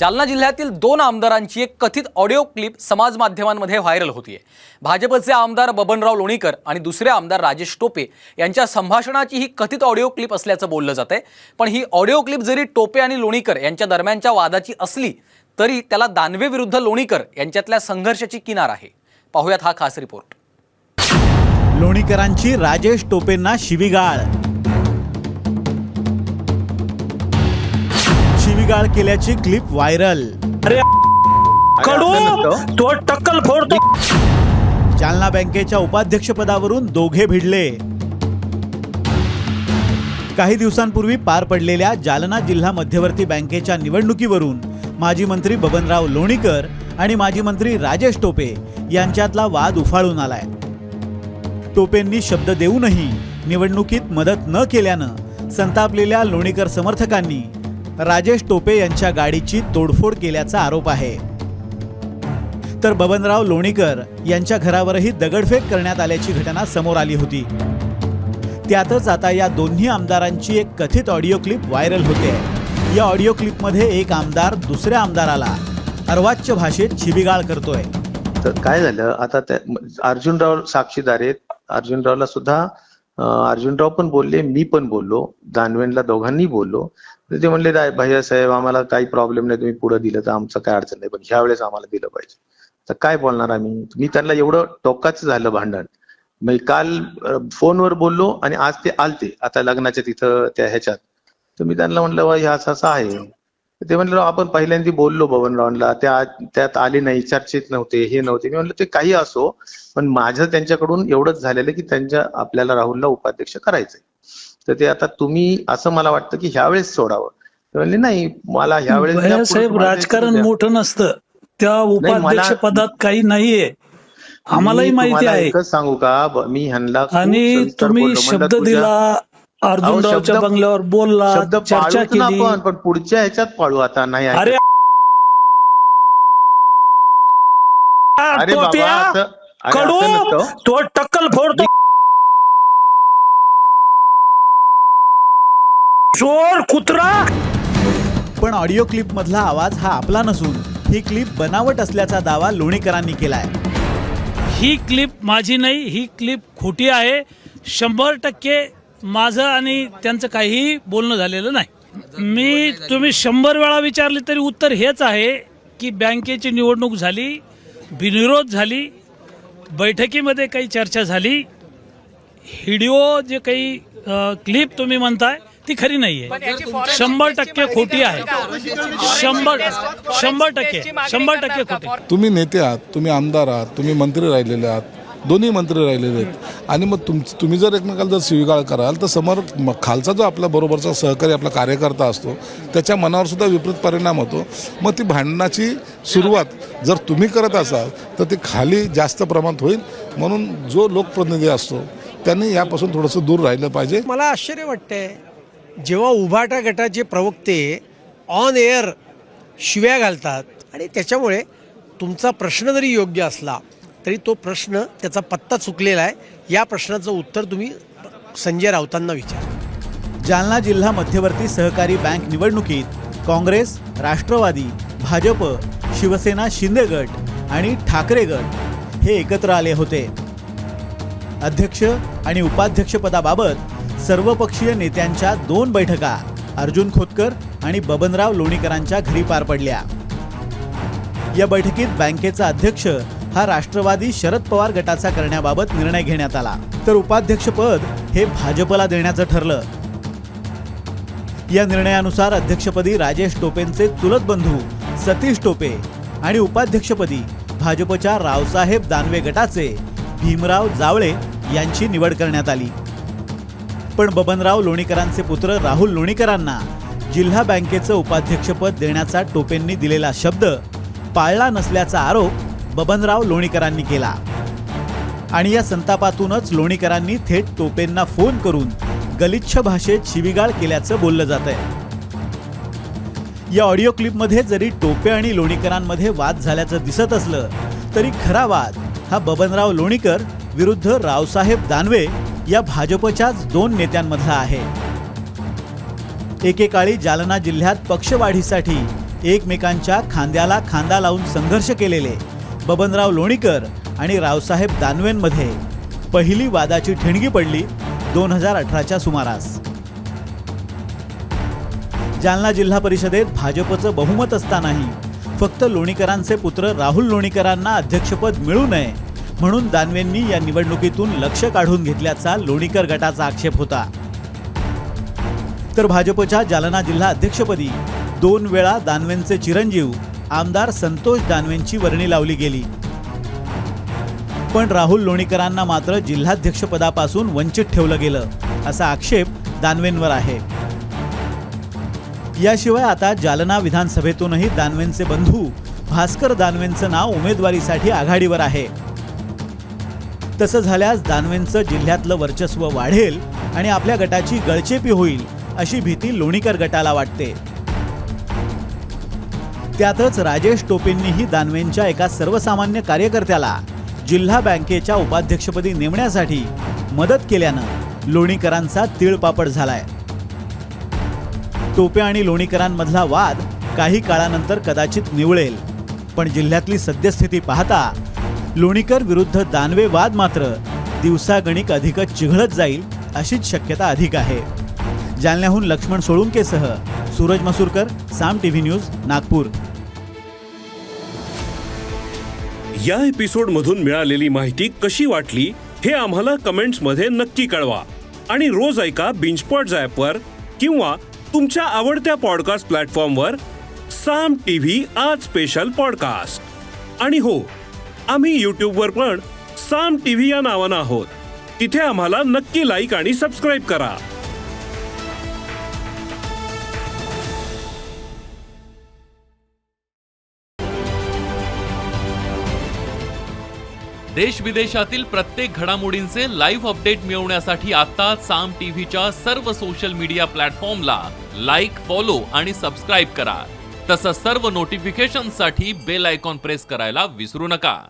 जालना जिल्ह्यातील दोन आमदारांची एक कथित ऑडिओ क्लिप समाज माध्यमांमध्ये व्हायरल होतीये. भाजपचे आमदार बबनराव लोणीकर आणि दुसरे आमदार राजेश टोपे यांच्या संभाषणाची ही कथित ऑडिओ क्लिप असल्याचं बोललं जातंय. पण ही ऑडिओ क्लिप जरी टोपे आणि लोणीकर यांच्या दरम्यानच्या वादाची असली तरी त्याला दानवे विरुद्ध लोणीकर यांच्यातल्या संघर्षाची किनार आहे. पाहुयात हा खास रिपोर्ट. लोणीकरांची राजेश टोपेंना शिवीगाळ. शिवीगाळ केल्याची क्लिप व्हायरल. कडू तो टक्कल फोडतो. जालना बँकेच्या उपाध्यक्षपदावरून दोघे भिडले. काही दिवसांपूर्वी पार पडलेल्या जालना जिल्हा मध्यवर्ती बँकेच्या निवडणुकीवरून माजी मंत्री बबनराव लोणीकर आणि माजी मंत्री राजेश टोपे यांच्यातला वाद उफाळून आलाय. टोपेंनी शब्द देऊनही निवडणुकीत मदत न केल्यानं संतापलेल्या लोणीकर समर्थकांनी राजेश टोपे यांच्या गाडीची तोडफोड केल्याचा आरोप आहे. तर बबनराव लोणीकर यांच्या घरावरही दगडफेक करण्यात आल्याची घटना समोर आली होती. त्यातच आता या दोन्ही आमदारांची एक कथित ऑडिओ क्लिप व्हायरल होते. या ऑडिओ क्लिपमध्ये एक आमदार दुसऱ्या आमदाराला अर्वाच्य भाषेत शिबिगाळ करतोय. तर काय झालं? आता अर्जुनराव साक्षीदार आहेत. अर्जुनरावला सुद्धा अर्जुनराव पण बोलले मी पण बोललो. दानवेंला दोघांनी बोललो. तर ते म्हणले भैया साहेब आम्हाला काही प्रॉब्लेम नाही तुम्ही पुढे दिलं तर आमचं काय अडचण नाही पण ह्या वेळेस आम्हाला दिलं पाहिजे. तर काय बोलणार आम्ही? मी त्यांना एवढं टोकाचं झालं भांडण. मी काल फोनवर बोललो आणि आज ते आलते आता लग्नाच्या तिथं त्या ह्याच्यात. तर मी त्यांना म्हणलं "वा, हे असं असं आहे. ते म्हणलं आपण पहिल्यांदा बोललो बबनरावांना त्या त्यात आले नाही चर्चेत नव्हते हे नव्हते. मी म्हणलं ते काही असो पण माझं त्यांच्याकडून एवढंच झालेलं की त्यांच्या आपल्याला राहुलला उपाध्यक्ष करायचंय. तर ते आता तुम्ही असं मला वाटतं की ह्यावेळेस सोडावं. म्हणले नाही मला ह्यावेळेस साहेब राजकारण द्या." मोठं नसतं. त्या उपाध्यक्ष पदात काही नाहीये. आम्हालाही माहिती आहे. सांगू का? मी ह्यांना आणि तुम्ही शब्द दिला अर्जुनरावच्या बंगल्यावर बोलला चर्चा केली. पण पुढच्या ह्याच्यात पाळू आता नाही. अरे अरे बाबा. तो टक्कल फोडतो. चोर कुत्रा! पण ऑडिओ क्लिप मधला आवाज हा आपला नसून ही क्लिप बनावट असल्याचा दावा लोणीकरांनी केलाय. ही क्लिप माझी नाही ही क्लिप खोटी आहे. शंभर टक्के माझं आणि त्यांचं काहीही बोलणं झालेलं नाही. मी तुम्ही शंभर वेळा विचारले तरी उत्तर हेच आहे की बँकेची निवडणूक झाली बिनविरोध झाली बैठकीमध्ये काही चर्चा झाली. व्हिडिओ जे काही क्लिप तुम्ही म्हणताय ती खरी नाही आहे शंभर टक्के खोटी आहे. शंभर शंभर टक्के. शंभर टक्के खोटी. तुम्ही नेते आहात तुम्ही आमदार आहात तुम्ही मंत्री राहिलेले आहात दोन्ही मंत्री राहिलेले आहेत. आणि मग तुम तुम्ही जर एकमेकाला जर शिवीगाळ कराल तर समोर खालचा जो आपल्या बरोबरचा सहकारी आपला कार्यकर्ता असतो त्याच्या मनावर सुद्धा विपरीत परिणाम होतो. मग ती भांडणाची सुरुवात जर तुम्ही करत असाल तर ती खाली जास्त प्रमाणात होईल. म्हणून जो लोकप्रतिनिधी असतो त्यांनी यापासून थोडंसं दूर राहिलं पाहिजे. मला आश्चर्य वाटतंय जेव्हा उभाटा गटाचे प्रवक्ते ऑन एअर शिव्या घालतात आणि त्याच्यामुळे तुमचा प्रश्न जरी योग्य असला तरी तो प्रश्न त्याचा पत्ता चुकलेला आहे. या प्रश्नाचं उत्तर तुम्ही संजय राऊतांना विचारा. जालना जिल्हा मध्यवर्ती सहकारी बँक निवडणुकीत काँग्रेस राष्ट्रवादी भाजप शिवसेना शिंदे गट आणि ठाकरे गट हे एकत्र आले होते. अध्यक्ष आणि उपाध्यक्षपदाबाबत सर्वपक्षीय नेत्यांच्या दोन बैठका अर्जुन खोतकर आणि बबनराव लोणीकरांच्या घरी पार पडल्या. या बैठकीत बँकेचा अध्यक्ष हा राष्ट्रवादी शरद पवार गटाचा करण्याबाबत निर्णय घेण्यात आला. तर उपाध्यक्षपद हे भाजपला देण्याचं ठरलं. या निर्णयानुसार अध्यक्षपदी राजेश टोपेंचे चुलत बंधू सतीश टोपे आणि उपाध्यक्षपदी भाजपच्या रावसाहेब दानवे गटाचे भीमराव जावळे यांची निवड करण्यात आली. पण बबनराव लोणीकरांचे पुत्र राहुल लोणीकरांना जिल्हा बँकेचं उपाध्यक्षपद देण्याचा टोपेंनी दिलेला शब्द पाळला नसल्याचा आरोप बबनराव लोणीकरांनी केला. आणि या संतापातूनच लोणीकरांनी थेट टोपेंना फोन करून गलिच्छ भाषेत शिवीगाळ केल्याचं बोललं जात आहे या ऑडिओ क्लिपमध्ये जरी टोपे आणि लोणीकरांमध्ये वाद झाल्याचं दिसत असलं तरी खरा वाद हा बबनराव लोणीकर विरुद्ध रावसाहेब दानवे या भाजपच्याच दोन नेत्यांमधला आहे. एकेकाळी जालना जिल्ह्यात पक्षवाढीसाठी एकमेकांच्या खांद्याला खांदा लावून संघर्ष केलेले बबनराव लोणीकर आणि रावसाहेब दानवेंमध्ये पहिली वादाची ठिणगी पडली दोन हजार अठराच्या सुमारास. जालना जिल्हा परिषदेत भाजपचं बहुमत असतानाही फक्त लोणीकरांचे पुत्र राहुल लोणीकरांना अध्यक्षपद मिळू नये म्हणून दानवेंनी या निवडणुकीतून लक्ष काढून घेतल्याचा लोणीकर गटाचा आक्षेप होता. तर भाजपच्या जालना जिल्हा अध्यक्षपदी दोन वेळा दानवेंचे चिरंजीव आमदार संतोष दानवेंची वर्णी लावली गेली. पण राहुल लोणीकरांना मात्र जिल्हाध्यक्षपदापासून वंचित ठेवलं गेलं असा आक्षेप दानवेंवर आहे. याशिवाय आता जालना विधानसभेतूनही दानवेंचे बंधू भास्कर दानवेंचं नाव उमेदवारीसाठी आघाडीवर आहे. तसं झाल्यास दानवेंचं जिल्ह्यातलं वर्चस्व वाढेल आणि आपल्या गटाची गळचेपी होईल अशी भीती लोणीकर गटाला वाटते. त्यातच राजेश टोपेंनीही दानवेंच्या एका सर्वसामान्य कार्यकर्त्याला जिल्हा बँकेच्या उपाध्यक्षपदी नेमण्यासाठी मदत केल्यानं लोणीकरांचा तिळपापड झालाय. टोपे आणि लोणीकरांमधला वाद काही काळानंतर कदाचित निवळेल पण जिल्ह्यातली सद्यस्थिती पाहता लोणीकर विरुद्ध दानवे वाद मात्र दिवसागणिक अधिकच चिघळत जाईल अशीच शक्यता अधिक आहे. जालन्याहून लक्ष्मण सोळुंकेसह सूरज मसूरकर साम टीव्ही न्यूज नागपूर. या एपिसोड मधून मिळालेली माहिती कशी वाटली हे आम्हाला कमेंट्समध्ये नक्की कळवा. आणि रोज ऐका बिंचपॉट वर किंवा तुमच्या आवडत्या पॉडकास्ट प्लॅटफॉर्मवर साम टीव्ही आज स्पेशल पॉडकास्ट आणि हो आम्ही यूट्यूबवर पण साम टीव्ही या नावानं आहोत. तिथे आम्हाला नक्की लाईक आणि सबस्क्राईब करा. देश विदेशातील प्रत्येक घडामोडींचे लाईव्ह अपडेट मिळवण्यासाठी आता साम टीव्हीच्या सर्व सोशल मीडिया प्लॅटफॉर्मला लाईक फॉलो आणि सबस्क्राईब करा. तसंच सर्व नोटिफिकेशनसाठी बेल आयकॉन प्रेस करायला विसरू नका.